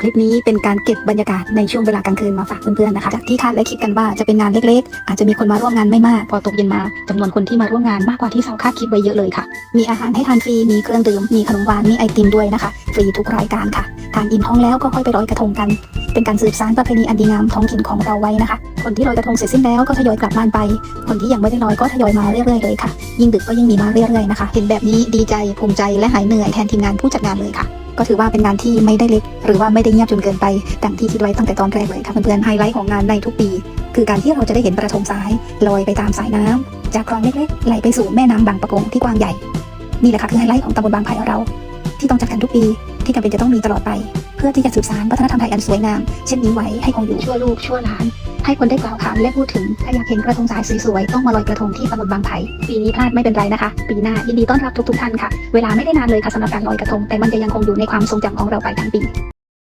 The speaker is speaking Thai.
คลิปนี้เป็นการเก็บบรรยากาศในช่วงเวลากลางคืนมาฝากเพื่อนๆนะคะจากที่คาดและคิดกันว่าจะเป็นงานเล็กๆ อาจจะมีคนมาร่วมงานไม่มาก พอตกเย็นมาจำนวนคนที่มาร่วมงานมากกว่าที่เราคาดคิดไว้เยอะเลยค่ะ มีอาหารให้ทานฟรี มีเครื่องดื่ม มีขนมหวาน มีไอติมด้วยนะคะ ฟรีทุกรายการค่ะ ทานอิ่มท้องแล้วก็ค่อยไปลอยกระทงกัน เป็นการสืบสานประเพณีอันดีงามท้องถิ่นของเราไว้นะคะ คนที่ลอยกระทงเสร็จสิ้นแล้วก็ทยอยกลับบ้านไป คนที่ยังไม่ได้ลอยก็ทยอยมาเรื่อยๆเลยค่ะ ยิ่งดึกก็ยิ่งมีมาเรื่อยๆนะคะ เห็นแบบนี้ดีใจภูมิใจและหายเหนื่อยแทนทีมงานผู้จัดงานเลยค่ะ ก็ถือว่าเป็นงานที่ไม่ได้เล็ก หรือว่าไม่ได้เงียบจนเกินไปดังที่คิดไว้ตั้งแต่ตอนแรกเลยค่ะเพื่อนๆไฮไลท์ของงานในทุกปี คือการที่เราจะได้เห็นกระทงสายลอยไปตามสายน้ำจากคลองเล็กๆไหลไปสู่แม่น้ำบางปะกงที่กว้างใหญ่นี่แหละค่ะคือไฮไลท์ของตำบลบางไผ่เราที่ต้องจัดกันทุกปีที่จำเป็นจะต้องมีตลอดไป เพื่อที่จะสืบสานวัฒนธรรมไทยอันสวยงาม เช่นนี้ไว้ให้คงอยู่ชั่วลูกชั่วหลาน ให้คนได้กล่าวขานและพูดถึง ถ้าอยากเห็นกระทงสายสวยๆต้องมาลอยกระทงที่ตำบลบางไผ่ปีนี้พลาดไม่เป็นไรนะคะ ปีหน้ายินดีต้อนรับทุกๆท่านค่ะ เวลาไม่ได้นานเลยค่ะสำหรับการลอยกระทง แต่มันจะยังคงอยู่ในความทรงจำของเราไปทั้งปี